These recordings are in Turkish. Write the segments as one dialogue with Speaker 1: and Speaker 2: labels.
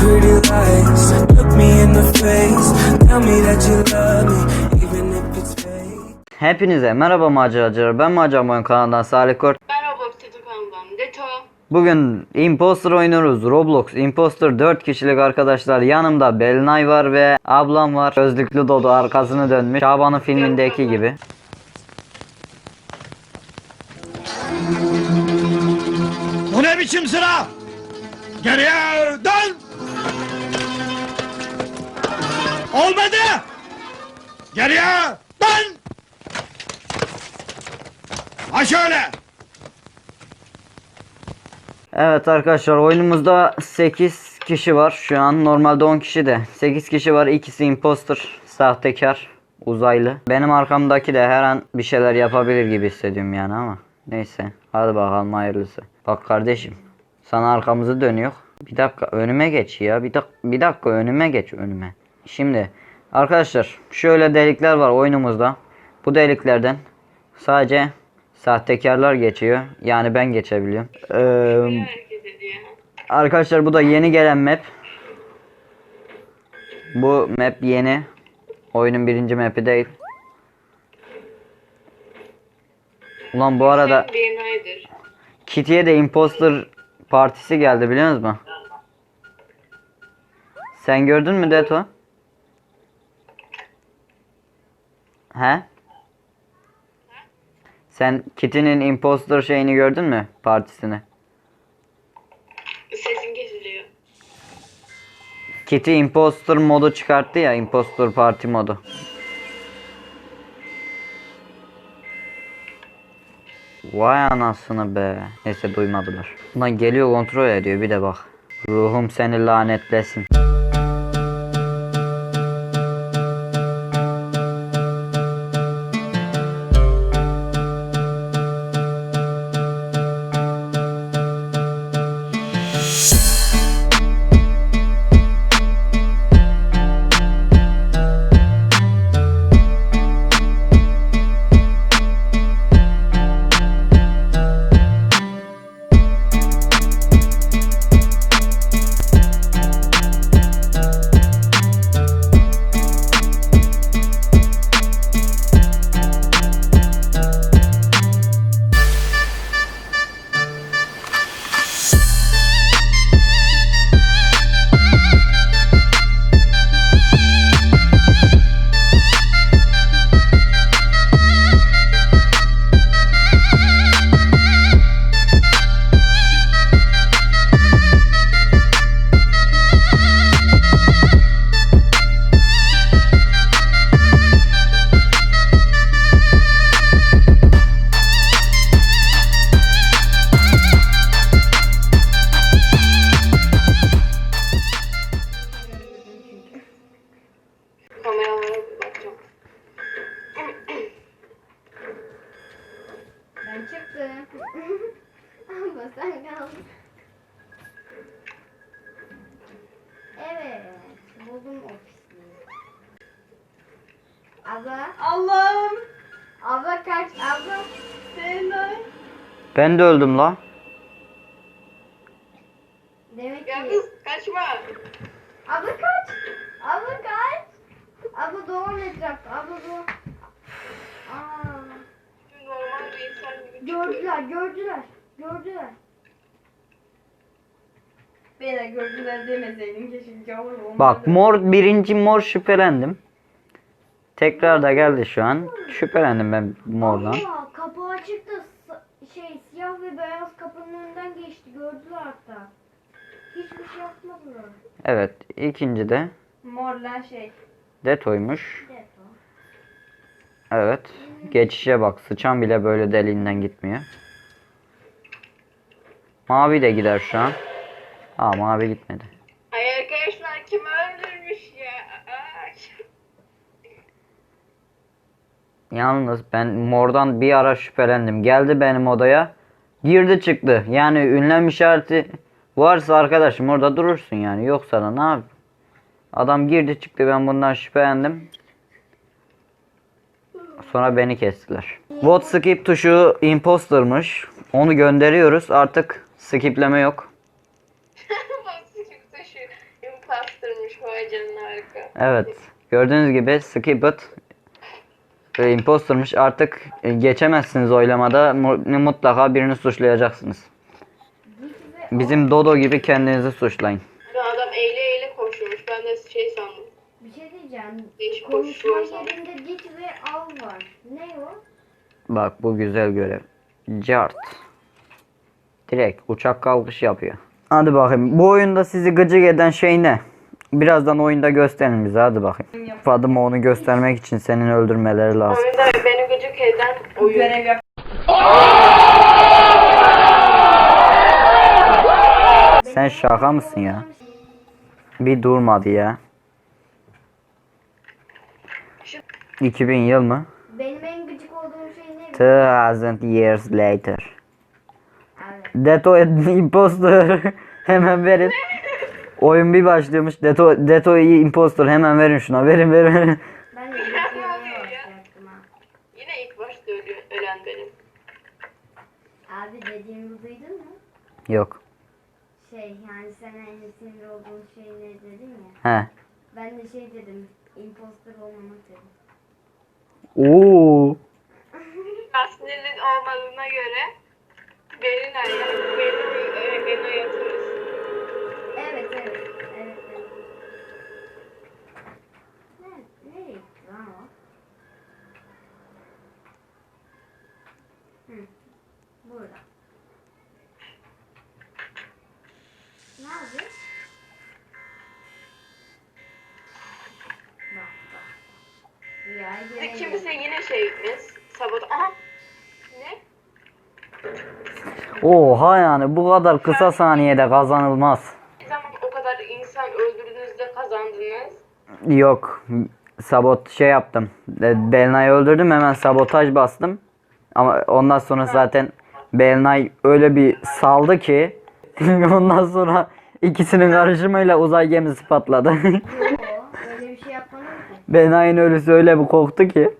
Speaker 1: pretty lies. Look me in the face. Tell me that you love me, even if it's fake.
Speaker 2: Hepinize merhaba maceracılar. Ben Macar Boyun kanalından Salih Kort.
Speaker 3: Ben Roblox kanalından Deto.
Speaker 2: Bugün Imposter oynuyoruz. Roblox Imposter 4 kişilik arkadaşlar. Yanımda Belinay var ve ablam var. Gözlüklü Dodo arkasını dönmüş. Şaban'ın filmindeki gibi.
Speaker 4: Bu ne biçim sıra? Geriye dön! Olmadı! Geriye dön! Ha şöyle!
Speaker 2: Evet arkadaşlar oyunumuzda 8 kişi var şu an. Normalde 10 kişi de. 8 kişi var. İkisi imposter, sahtekar, uzaylı. Benim arkamdaki de her an bir şeyler yapabilir gibi hissediyorum yani ama. Neyse. Hadi bakalım hayırlısı. Bak kardeşim. Sana arkamızı dönüyor. Bir dakika önüme geç ya. Bir, dak bir dakika önüme geç önüme. Şimdi arkadaşlar şöyle delikler var oyunumuzda. Bu deliklerden sadece sahtekarlar geçiyor. Yani ben geçebiliyorum. Ee. Arkadaşlar bu da yeni gelen map. Bu map yeni. Oyunun birinci map'i değil. Ulan bu arada. Kitty'ye de imposter partisi geldi biliyor musunuz? Sen gördün mü Deto? He? Sen Kitty'nin imposter şeyini gördün mü? Partisini.
Speaker 3: Sesin kesiliyor.
Speaker 2: Kitty Imposter modu çıkarttı ya Imposter Party modu. Vay anasını be. Neyse duymadılar. Ulan geliyor kontrol ediyor bir de bak. Ruhum seni lanetlesin.
Speaker 5: Ben
Speaker 2: de öldüm la.
Speaker 5: Demek ki.
Speaker 3: Kaçma.
Speaker 5: Abla kaç. Abla kaç. Abla doğum etrafta. Abla doğum. Aa.
Speaker 3: Normal bir insan gibi çıkıyor.
Speaker 5: Gördüler. Gördüler. Gördüler.
Speaker 6: Beni de gördüler demeseydin keşke olmazdı.
Speaker 2: Bak mor birinci mor şüphelendim. Tekrar da geldi şu an. Şüphelendim ben mordan.
Speaker 5: Abla Gördüler hatta. Hiçbir şey yapmadılar.
Speaker 2: Evet ikinci de
Speaker 6: Morla şey.
Speaker 2: Deto'ymuş.
Speaker 5: Evet o.
Speaker 2: Evet. Geçişe bak. Sıçan bile böyle deliğinden gitmiyor. Mavi de gider şu an. Aa mavi gitmedi.
Speaker 3: Ay arkadaşlar kim öldürmüş ya? Ay.
Speaker 2: Yalnız ben mordan bir ara şüphelendim. Geldi benim odaya. Girdi çıktı. Yani ünlem işareti varsa arkadaşım orada durursun yani. Yoksa da ne yap? Adam girdi çıktı ben bundan şüphelendim. Sonra beni kestiler. Vote skip tuşu imposter'mış. Onu gönderiyoruz. Artık skipleme yok.
Speaker 3: Vay canına harika.
Speaker 2: Evet. Gördüğünüz gibi Skipit e, impostermış. Artık e, geçemezsiniz oylamada. Mu- Mutlaka birini suçlayacaksınız. Bizim Dodo gibi kendinizi suçlayın.
Speaker 3: Ve adam eğle eğle koşuyormuş. Ben de şey sandım.
Speaker 5: bir şey diyeceğim.
Speaker 3: Değişik
Speaker 5: Konuşma
Speaker 3: koşuyor sandım.
Speaker 5: yerinde git ve al var. Ne o?
Speaker 2: Bak bu güzel görev. Cart. Direkt uçak kalkış yapıyor. Hadi bakayım. Bu oyunda sizi gıcık eden şey ne? Birazdan oyunda gösterin bize hadi bakayım. Fadıma onu göstermek için senin öldürmeleri lazım.
Speaker 3: Oyunda beni gıcık eden oyun.
Speaker 6: Görev yap.
Speaker 2: Sen şaka mısın ya? Bir durmadı ya. 2000 yıl mı?
Speaker 5: Benim en gıcık olduğum şey ne?
Speaker 2: 2000 years later.
Speaker 5: Evet.
Speaker 2: Deto imposter. hemen verin. Oyun bir başlıyormuş. Deto Deto iyi imposter. Hemen verin şuna. Verin verin. verin.
Speaker 5: Ben de
Speaker 3: Ne
Speaker 5: gıcık
Speaker 3: oluyor
Speaker 5: olmaya
Speaker 3: ya?
Speaker 5: başlayacaktım ha.
Speaker 3: Yine ilk başta ölü- ölen benim.
Speaker 5: Abi dediğimi duydun mu?
Speaker 2: Yok.
Speaker 5: Şey yani sen en sinir olduğun şey ne dedin ya.
Speaker 2: He.
Speaker 5: Ben de şey dedim. Imposter olmamak dedim.
Speaker 2: Oo.
Speaker 3: Aslında olmadığına göre beni nerede? Beni, e, beni yatırırız.
Speaker 5: Evet evet. Evet evet. Ne, nereye gitti lan o? Hı. Burada. Nerede? Bak bak. Rüyayı
Speaker 3: Şimdi
Speaker 5: göremiyorum.
Speaker 3: Şey gitmez. Sabot. Aha. Ne?
Speaker 2: Oha yani bu kadar kısa saniyede kazanılmaz.
Speaker 3: Ne zaman o kadar insan öldürdüğünüzde kazandınız?
Speaker 2: Yok. Sabot şey yaptım. Belna'yı öldürdüm hemen sabotaj bastım. Ama ondan sonra zaten Belnay öyle bir saldı ki ondan sonra ikisinin karışımıyla uzay gemisi patladı.
Speaker 5: Öyle bir şey yapmadım ki.
Speaker 2: Belnay'ın ölüsü öyle bir korktu ki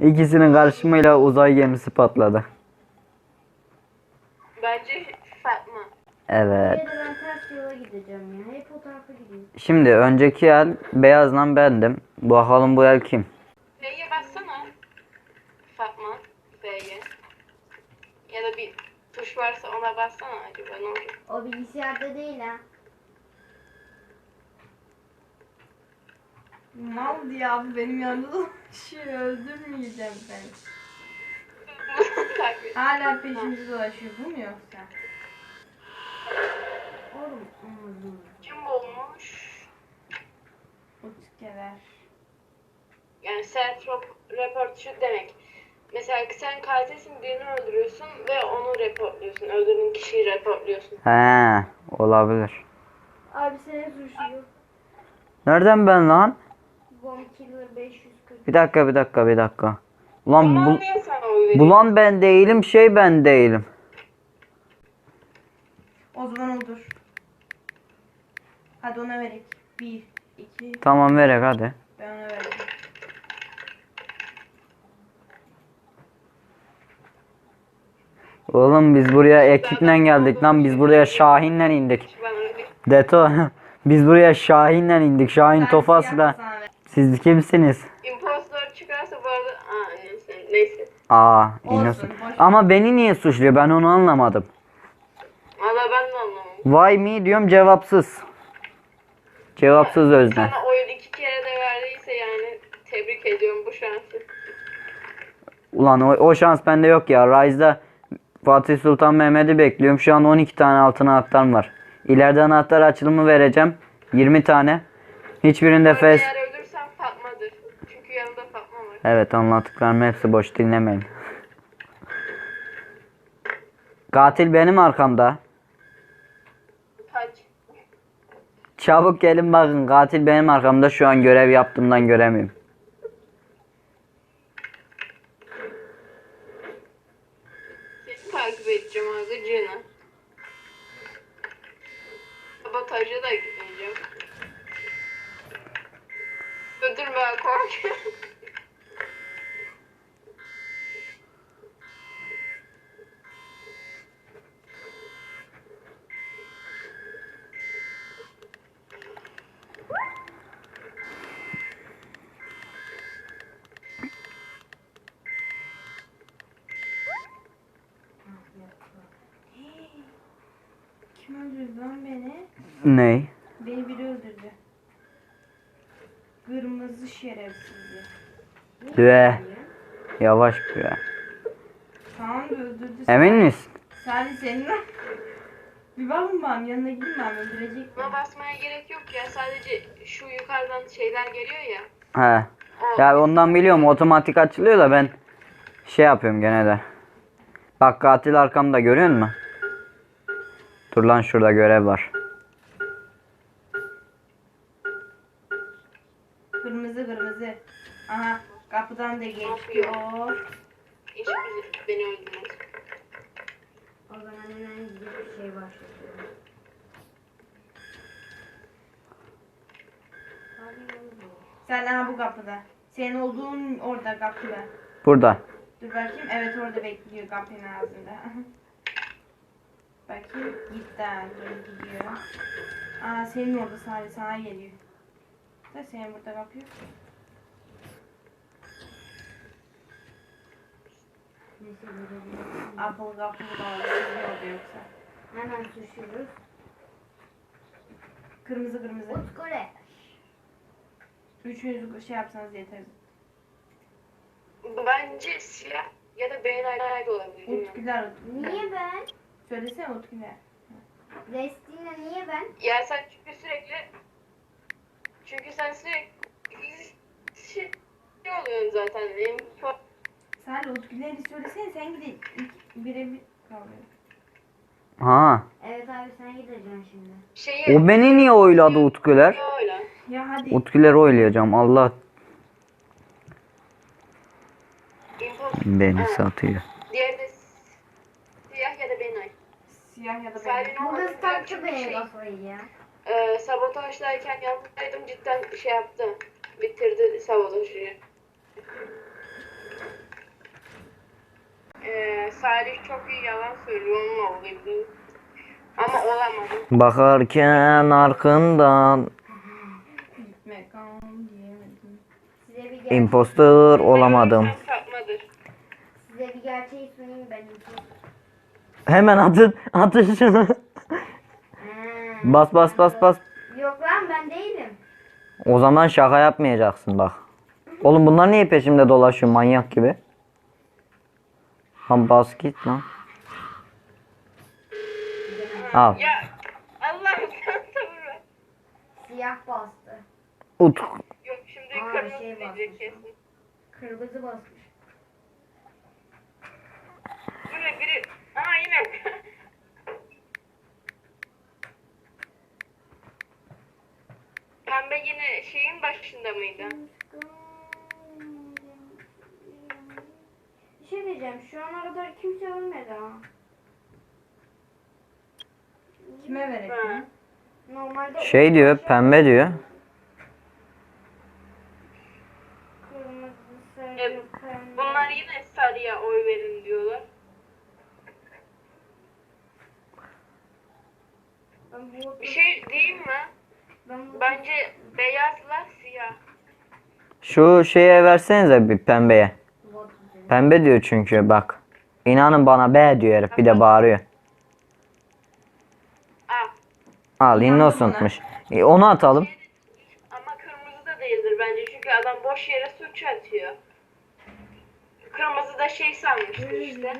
Speaker 2: ikisinin karışımıyla uzay gemisi patladı.
Speaker 3: Bence Fatma.
Speaker 2: Evet.
Speaker 5: Ya da ben ters yola gideceğim ya. Hep o tarafa gideyim.
Speaker 2: Şimdi önceki el beyazdan bendim. Bakalım bu el kim?
Speaker 3: B'ye bassana. Fatma. B'ye. Ya da bir tuş varsa ona bassana acaba ne olur?
Speaker 5: O bilgisayarda değil ha.
Speaker 6: Mal ya bu benim yanımda dolaşıyor. Öldürmeyeceğim ben.
Speaker 3: Takip.
Speaker 6: Hala peşimizde dolaşıyor. Bu mu yoksa?
Speaker 5: Oğlum ağzını.
Speaker 3: Kim bulmuş?
Speaker 6: Utkeler.
Speaker 3: Yani self report şu demek. Mesela sen katilsin birini öldürüyorsun ve onu reportluyorsun. Öldürdüğün kişiyi reportluyorsun.
Speaker 2: He, olabilir.
Speaker 5: Abi seni suçluyor.
Speaker 2: Nereden ben lan?
Speaker 5: Bomb Killer 540.
Speaker 2: Bir dakika bir dakika bir dakika. Ulan bu, bulan ben değilim şey ben değilim.
Speaker 6: O zaman odur. Hadi ona verek. Bir, iki,
Speaker 2: Tamam verek hadi.
Speaker 6: ben ona verdim.
Speaker 2: Oğlum biz buraya ekiple geldik lan biz buraya Şahin'le indik. Deto biz buraya Şahin'le indik. Şahin Tofas'la. Siz kimsiniz?
Speaker 3: impostor çıkarsa bu arada... Aa neyse. neyse.
Speaker 2: Aa,
Speaker 6: Olsun,
Speaker 2: innocent.
Speaker 6: boş ver.
Speaker 2: Ama beni niye suçluyor? Ben onu anlamadım.
Speaker 3: Valla ben de anlamadım.
Speaker 2: Why me diyorum cevapsız. Cevapsız özne.
Speaker 3: Sana oyun iki kere de verdiyse yani tebrik ediyorum bu şansı.
Speaker 2: Ulan o, o şans bende yok ya. Rise'da Fatih Sultan Mehmet'i bekliyorum. Şu an 12 tane altın anahtarım var. İleride anahtar açılımı vereceğim. 20 tane. Hiçbirinde fes...
Speaker 3: Eğer öldürsen Fatma'dır. Çünkü yanında Fatma var.
Speaker 2: Evet anlattıklarım hepsi boş dinlemeyin. Katil benim arkamda.
Speaker 3: Kaç.
Speaker 2: Çabuk gelin bakın katil benim arkamda şu an görev yaptığımdan göremiyorum.
Speaker 3: Seni takip edeceğim ağacını. Sabotaja da gitmeyeceğim. Öldürme korkuyorum.
Speaker 6: Beni öldürdü. Kırmızı şerefsizdi.
Speaker 2: Ve yavaş be.
Speaker 6: Tamam öldürdü.
Speaker 2: Emin misin?
Speaker 6: Salih senin Bir bakın bana yanına gidin ben öldürecek
Speaker 3: Buna basmaya gerek yok ya. Sadece şu yukarıdan şeyler geliyor ya.
Speaker 2: He. Ya ondan biliyorum otomatik açılıyor da ben şey yapıyorum gene de. Bak katil arkamda görüyor musun? Dur lan şurada görev var.
Speaker 6: Kırmızı kırmızı. Aha kapıdan da geçiyor.
Speaker 3: Hiç beni öldürmez.
Speaker 5: O zaman hemen gidip bir şey başlatıyorum.
Speaker 6: Sen aha bu kapıda. Senin olduğun orada kapıda.
Speaker 2: Burada.
Speaker 6: Dur bakayım. Evet orada bekliyor kapının ağzında. bakayım. Gitti gidiyor. Aa senin orada Salih sana geliyor. Da senin burada yok. ki.
Speaker 5: Neyse görebilirim.
Speaker 6: Apple kapı da orada yoksa.
Speaker 5: Hemen suçluyoruz.
Speaker 6: Kırmızı kırmızı.
Speaker 5: Utkure.
Speaker 6: Üçünüz şey yapsanız yeter.
Speaker 3: Bence siyah ya da beyin ayrı olabilir. bilmiyorum.
Speaker 6: Utkular.
Speaker 5: Niye ben?
Speaker 6: Söylesene Utkular.
Speaker 5: Destina niye ben?
Speaker 3: Ya sen çünkü sürekli çünkü sen sürekli şey oluyorsun zaten. Info
Speaker 6: Salih Utkular'ı söylesene sen gidin. İlk birebir kalıyor.
Speaker 2: Ha.
Speaker 5: Evet abi sen gideceksin şimdi.
Speaker 3: şeyi
Speaker 2: O beni niye oyladı Utkuler?
Speaker 3: öyle.
Speaker 6: Ya hadi.
Speaker 2: Utkuler oylayacağım Allah beni satıyor.
Speaker 3: diğeri de siyah ya da beyin ayrı.
Speaker 6: Siyah ya da beyaz.
Speaker 5: Bu
Speaker 3: olmadığı
Speaker 5: kız taktı
Speaker 3: çünkü
Speaker 5: beni
Speaker 3: şey,
Speaker 5: kafayı ya.
Speaker 3: E, sabotajdayken yanındaydım cidden şey yaptı. Bitirdi sabotajı. E, Salih çok iyi yalan söylüyor onunla olayım. Ama olamadı.
Speaker 2: Bakarken arkandan impostor olamadım.
Speaker 5: Size bir gerçeği söyleyeyim ben.
Speaker 2: Hemen atın atın şunu.
Speaker 5: Ha.
Speaker 2: Bas bas bas bas.
Speaker 5: Yok lan ben değilim.
Speaker 2: O zaman şaka yapmayacaksın bak. Oğlum bunlar niye peşimde dolaşıyor manyak gibi? Lan bas git lan. Al.
Speaker 3: Ya Allah'ım sen sabır ver.
Speaker 5: Siyah bastı.
Speaker 2: Ut.
Speaker 3: Yok şimdi
Speaker 5: Aa,
Speaker 3: kırmızı
Speaker 5: şey
Speaker 3: diyecek
Speaker 5: basmış.
Speaker 3: kesin.
Speaker 5: Kırmızı basmış.
Speaker 3: Bu ne biri? Aa yine. Pembe yine şeyin başında mıydı?
Speaker 5: Bir şey diyeceğim. Şu ana kadar kimse ölmedi ha.
Speaker 6: Kime verek?
Speaker 3: Ha.
Speaker 5: Normalde
Speaker 2: Şey diyor pembe diyor.
Speaker 5: Kırmızı, sarı,
Speaker 3: Evet.
Speaker 5: pembe.
Speaker 3: Bunlar yine sarıya oy verin diyorlar.
Speaker 5: Ben bu,
Speaker 3: Bir şey diyeyim mi? Bence beyazla siyah.
Speaker 2: Şu şeye versenize bir pembeye. Pembe diyor çünkü bak. İnanın bana B diyor herif bir de bağırıyor.
Speaker 3: Aa.
Speaker 2: Al innocentmış. E, onu atalım.
Speaker 3: Ama kırmızı da değildir bence çünkü adam boş yere suç atıyor. Kırmızı da şey sanmıştır işte.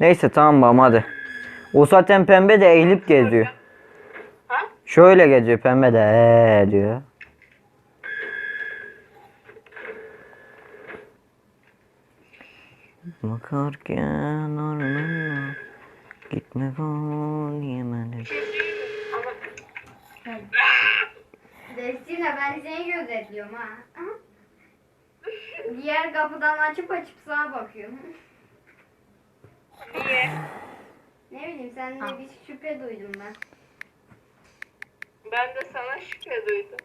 Speaker 2: Neyse tamam babam hadi. O zaten pembe de eğilip geziyor. Şöyle geziyor pembe de ee diyor. Bakarken ardına gitme kal yemedim.
Speaker 5: Destina ben seni gözetliyorum ha. Diğer kapıdan açıp açıp sağa bakıyorum.
Speaker 3: Niye?
Speaker 5: Ne bileyim sende bir şüphe duydum ben.
Speaker 3: Ben de sana şüphe duydum.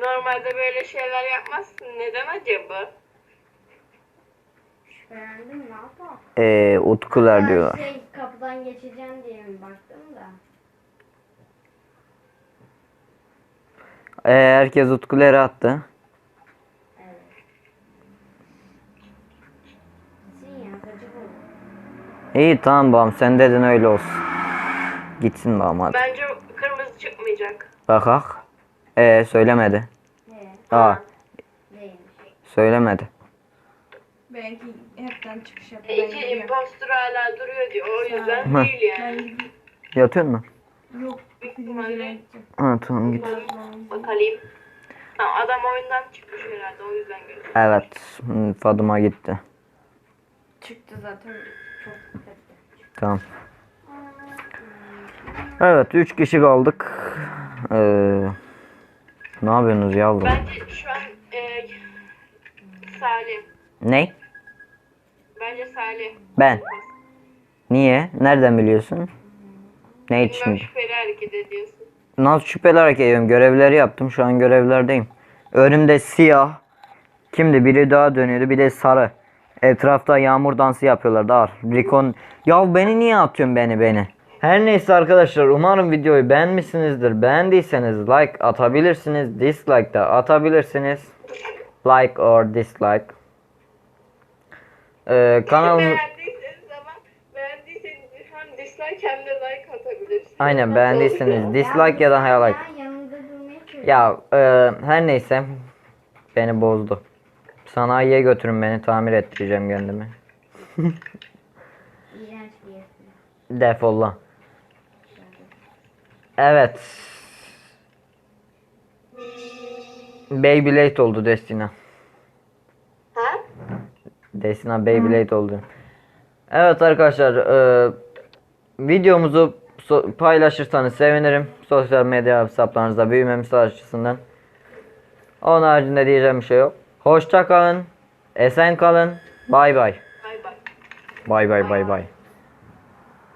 Speaker 3: Normalde böyle şeyler yapmazsın. Neden acaba?
Speaker 5: Şüphelendim ne yapalım?
Speaker 2: Eee utkular
Speaker 5: Ben
Speaker 2: diyorlar.
Speaker 5: Şey kapıdan geçeceğim diye mi baktım da.
Speaker 2: Ee, herkes utkuları attı.
Speaker 5: Evet.
Speaker 2: İyi tamam babam sen dedin öyle olsun. Gitsin babam hadi.
Speaker 3: Bence kırmızı çıkmayacak.
Speaker 2: Bakak. Ee söylemedi.
Speaker 5: Ne?
Speaker 2: Aa
Speaker 5: Neymiş?
Speaker 2: söylemedi.
Speaker 6: Belki hepten çıkış yaptı.
Speaker 3: E,
Speaker 6: Ben
Speaker 3: iki
Speaker 6: gidiyorum.
Speaker 3: impostor hala duruyor diyor. O yüzden
Speaker 2: Hı.
Speaker 3: değil
Speaker 6: Ben
Speaker 3: yani.
Speaker 2: Yatıyor mu?
Speaker 6: Yok.
Speaker 3: İhtimalle.
Speaker 6: gideceğim.
Speaker 2: Ha tamam git.
Speaker 3: Bakalım. Ha, adam oyundan çıkmış herhalde o yüzden gözüküyor.
Speaker 2: Evet. hmm, Fadıma gitti.
Speaker 6: Çıktı zaten.
Speaker 2: Tamam. Evet 3 kişi kaldık. Ee, ne yapıyorsunuz yavrum?
Speaker 3: Bence şu an e, Salih.
Speaker 2: Ne?
Speaker 3: Bence Salih.
Speaker 2: Ben. Niye? Nereden biliyorsun? Ne için?
Speaker 3: Bilmem şüpheli hareket ediyorsun.
Speaker 2: Nasıl şüpheli hareket ediyorum? Görevleri yaptım. Şu an görevlerdeyim. Önümde siyah. Kimdi? Biri daha dönüyordu. Bir de sarı. Etrafta yağmur dansı yapıyorlar. Daha. Rikon. Ya beni niye atıyorsun beni beni? Her neyse arkadaşlar umarım videoyu beğenmişsinizdir. Beğendiyseniz like atabilirsiniz. Dislike de atabilirsiniz. Like or dislike. Ee, kanalım
Speaker 3: Beğendiyseniz ama beğendiyseniz hem dislike hem de like atabilirsiniz.
Speaker 2: aynen beğendiyseniz dislike ya da like. Ya e, her neyse beni bozdu. Sanayiye götürün beni tamir ettireceğim kendimi.
Speaker 5: İğrenç bir espri.
Speaker 2: Defol lan. Evet. Beyblade oldu Destina.
Speaker 3: Ha?
Speaker 2: Destina Beyblade oldu. Evet arkadaşlar e, videomuzu so- paylaşırsanız sevinirim. Sosyal medya hesaplarınızda büyümemiz açısından. Onun haricinde diyeceğim bir şey yok. Hoşça kalın. Esen kalın. Bay bay.
Speaker 3: Bay bay.
Speaker 2: Bay bay bay bay.